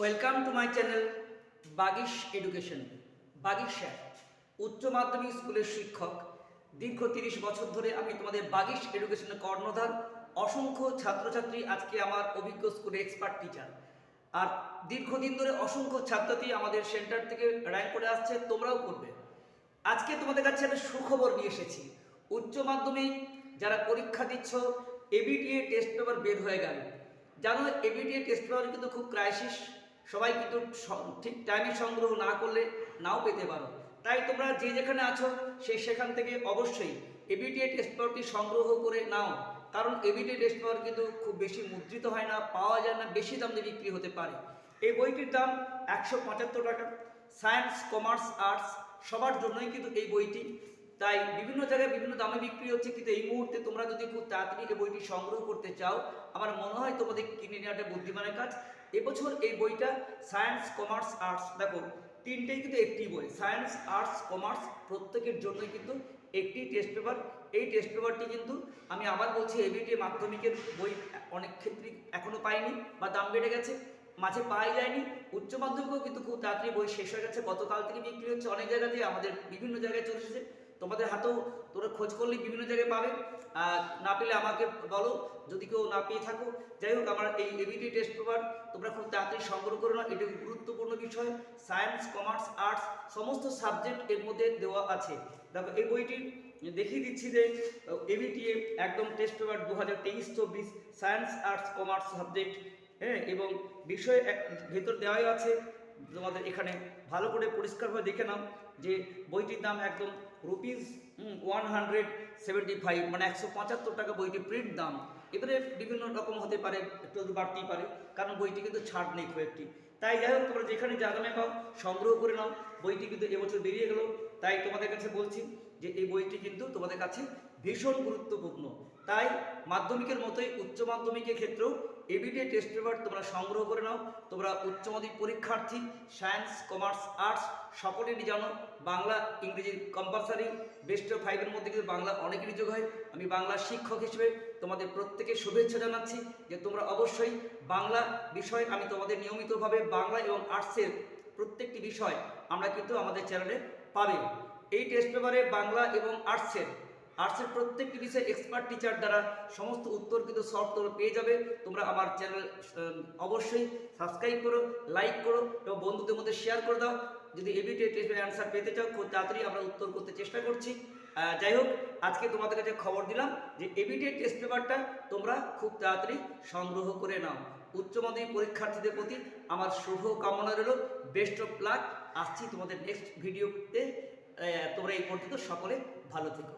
Welcome to my channel Bagish education Bagish sir উচ্চ মাধ্যমিক স্কুলের শিক্ষক। দীর্ঘ তিরিশ বছর ধরে আমি তোমাদের বাগিশ এডুকেশনের কর্ণধার। অসংখ্য ছাত্রছাত্রী আজকে আমার অভিজ্ঞ স্কুলে এক্সপার্ট টিচার আর দীর্ঘদিন ধরে অসংখ্য ছাত্রছাত্রী আমাদের সেন্টার থেকে র্যাঙ্ক করে আসছে, তোমরাও করবে। আজকে তোমাদের কাছে একটা সুখবর নিয়ে এসেছি। উচ্চ মাধ্যমিক যারা পরীক্ষা দিচ্ছ এবিটিএ টেস্ট পেপার বের হয়ে গেল। জানো এবিটিএ টেস্ট পেপার কিন্তু খুব ক্রাইসিস সবাই কিন্তু ঠিক টাইমে সংগ্রহ না করলে নাও পেতে পারো। তাই তোমরা যে যেখানে আছো, সে সেখান থেকে অবশ্যই এবিটিএ টেস্ট সংগ্রহ করে নাও। কারণ এবিটিএ টেস্ট পেপার কিন্তু খুব বেশি মুদ্রিত হয় না, পাওয়া যায় না, বেশি দাম দিয়ে বিক্রি হতে পারে। এই বইটির দাম একশো পঁচাত্তর টাকা। সায়েন্স কমার্স আর্টস সবার জন্যই কিন্তু এই বইটি। তাই বিভিন্ন জায়গায় বিভিন্ন দামে বিক্রি হচ্ছে, কিন্তু এই মুহূর্তে তোমরা যদি খুব তাড়াতাড়ি এই বইটি সংগ্রহ করতে চাও, আমার মনে হয় তোমাদের কিনে নেওয়াটা বুদ্ধিমানের কাজ। এবছর এই বইটা সায়েন্স কমার্স আর্টস দেখো, তিনটেই কিন্তু একটি বই। সায়েন্স আর্টস কমার্স প্রত্যেকের জন্যই কিন্তু একটি টেস্ট পেপার এই টেস্ট পেপারটি কিন্তু আমি আবার বলছি এবিটি মাধ্যমিকের বই অনেক ক্ষেত্রেই এখনও পাইনি বা দাম বেড়ে গেছে, মাঝে পাওয়া যায়নি। উচ্চ মাধ্যমিকও কিন্তু খুব তাড়াতাড়ি বই শেষ হয়ে গেছে। গতকাল থেকে বিক্রি হচ্ছে অনেক জায়গাতেই, আমাদের বিভিন্ন জায়গায় চলে এসেছে। তোমাদের হাতেও তোরা খোঁজ করলেই বিভিন্ন জায়গায় পাবে। আর না পেলে আমাকে বলো, যদি কেউ না পেয়ে থাকো যাই হোক, আমার এই এবিটি টেস্ট পেপার তোমরা খুব তাড়াতাড়ি সংগ্রহ করো না এটা গুরুত্বপূর্ণ বিষয়। সায়েন্স কমার্স আর্টস সমস্ত সাবজেক্ট এর মধ্যে দেওয়া আছে। দেখো, এই বইটি দেখিয়ে দিচ্ছি যে এবিটিএ একদম টেস্ট পেপার দু হাজার তেইশ চব্বিশ সায়েন্স আর্টস কমার্স সাবজেক্ট হ্যাঁ? এবং বিষয় এক ভেতর দেওয়াই আছে। তোমাদের এখানে ভালো করে পরিষ্কারভাবে দেখে নাও। যে বইটির দাম একদম rupees one hundred seventy five মানে একশো পঁচাত্তর টাকা বইটি প্রিন্ট দাম। এবারে বিভিন্ন রকম হতে পারে, একটু বাড়তেই পারে, কারণ বইটি কিন্তু ছাড় নেই খুব একটি। তাই যাই হোক, তোমরা যেখানে দামে পাও, সংগ্রহ করে নাও। বইটি কিন্তু এবছর বেরিয়ে গেল। তাই তোমাদের কাছে বলছি যে এই বইটি কিন্তু তোমাদের কাছে ভীষণ গুরুত্বপূর্ণ। তাই মাধ্যমিকের মতোই উচ্চ মাধ্যমিকের ক্ষেত্রেও এবিডে টেস্ট পেপার তোমরা সংগ্রহ করে নাও। তোমরা উচ্চ মাধ্যমিক পরীক্ষার্থী সায়েন্স কমার্স আর্টস সকলেরই জানো। বাংলা, ইংরেজি কম্পালসারি বেস্ট অফ ফাইভের মধ্যে কিন্তু বাংলা অনেকেরই যোগ হয়। আমি বাংলা শিক্ষক হিসেবে তোমাদের প্রত্যেকে শুভেচ্ছা জানাচ্ছি যে তোমরা অবশ্যই বাংলা বিষয় আমি তোমাদের নিয়মিতভাবে বাংলা এবং আর্টসের প্রত্যেকটি বিষয় আমরা কিন্তু আমাদের চ্যানেলে পাবে। এই টেস্ট পেপারে বাংলা এবং আর্টসের আর্টসের প্রত্যেকটি বিষয়ে এক্সপার্ট টিচার দ্বারা সমস্ত উত্তর কিন্তু সলভ তোমরা পেয়ে যাবে। তোমরা আমার চ্যানেল অবশ্যই সাবস্ক্রাইব করো লাইক করো এবং বন্ধুদের মধ্যে শেয়ার করে দাও। যদি এবিটি টেস্টের অ্যান্সার পেতে চাও, খুব তাড়াতাড়ি আমরা উত্তর করতে চেষ্টা করছি। যাই হোক, আজকে তোমাদের কাছে খবর দিলাম যে এবিটি টেস্ট পেপারটা তোমরা খুব তাড়াতাড়ি সংগ্রহ করে নাও। উচ্চ মাধ্যমিক পরীক্ষার্থীদের প্রতি আমার শুভ কামনা রইল। বেস্ট অফ লাক আসছি তোমাদের নেক্সট ভিডিওতে তোমরা এই পর্যন্ত সকলে ভালো থেকো।